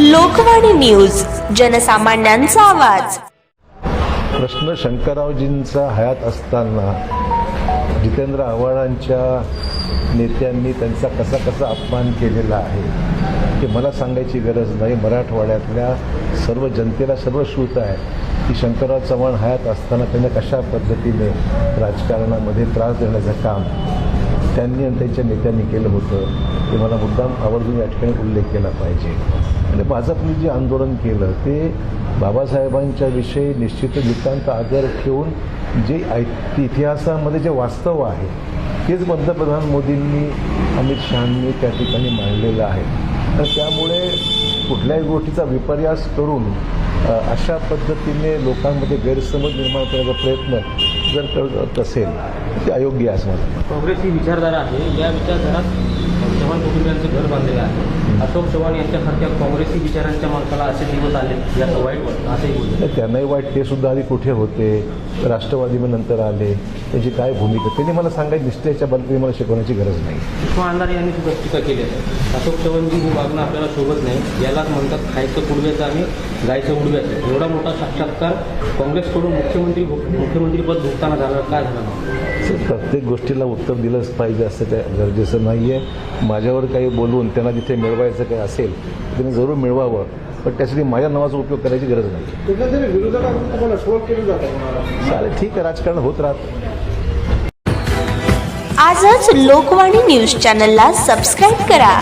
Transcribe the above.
Lokvani news जनसामान्यांचा आवाज. प्रश्न शंकररावजींचा हयात असताना जितेंद्र आव्हाडांच्या नेत्यांनी त्यांचा कसा कसा अपमान केलेला आहे हे मला सांगायची गरज नाही. मराठवाड्यातल्या सर्व जनतेला सर्व श्रुत आहे की शंकरराव चव्हाण हयात असताना त्यांना कशा पद्धतीने राजकारणामध्ये त्रास देण्याचं काम त्यांनी आणि त्यांच्या नेत्यांनी केलं होतं ते मला मुद्दाम आवर्जून या ठिकाणी उल्लेख केला पाहिजे. आणि भाजपने जे आंदोलन केलं ते बाबासाहेबांच्या विषयी निश्चित नितांत आदर ठेवून जे ऐ- इतिहासामध्ये जे वास्तव आहे तेच पंतप्रधान मोदींनी अमित शहांनी त्या ठिकाणी मांडलेलं आहे. तर त्यामुळे कुठल्याही गोष्टीचा विपर्यास करून अशा पद्धतीने लोकांमध्ये गैरसमज निर्माण करण्याचा प्रयत्न जर करत असेल ते अयोग्य आहे असं मला काँग्रेस ही विचारधारा आहे. या विचारधारात चव्हाण कुटुंबियांचं घर बांधलेलं आहे. अशोक चव्हाण यांच्यासारख्या काँग्रेसी विचारांच्या मालकाला असे दिवस आले याचं वाईट वाटतं असंही त्यांनाही वाईट ते सुद्धा आधी कुठे होते? राष्ट्रवादी मग नंतर आले. त्यांची काय भूमिका? त्यांनी मला सांगायची निष्ठेच्या बाबतीत मला शिकवण्याची गरज नाही. विश्वा अंधारे यांनी सुद्धा टीका केली आहे. अशोक चव्हाणजी हे वागणं आपल्याला शोभत नाही. यालाच म्हणतात खायचं कुडव्याचं आणि गायचं उडव्याचं. एवढा मोठा साक्षात्कार काँग्रेसकडून मुख्यमंत्री मुख्यमंत्रीपद भोगताना झालं. काय झालं? प्रत्येक गोष्टीला उत्तर दिलंच पाहिजे असं काय गरजेचं नाही आहे माझ्यावर काही बोलून त्यांना जिथे मिळवायचं काही असेल तर त्यांनी जरूर मिळवावं. पण त्यासाठी माझ्या नावाचा उपयोग करायची गरज नाही. चालेल ठीक आहे राजकारण होत राहतं. आजच लोकवाणी न्यूज चॅनलला सबस्क्राईब करा.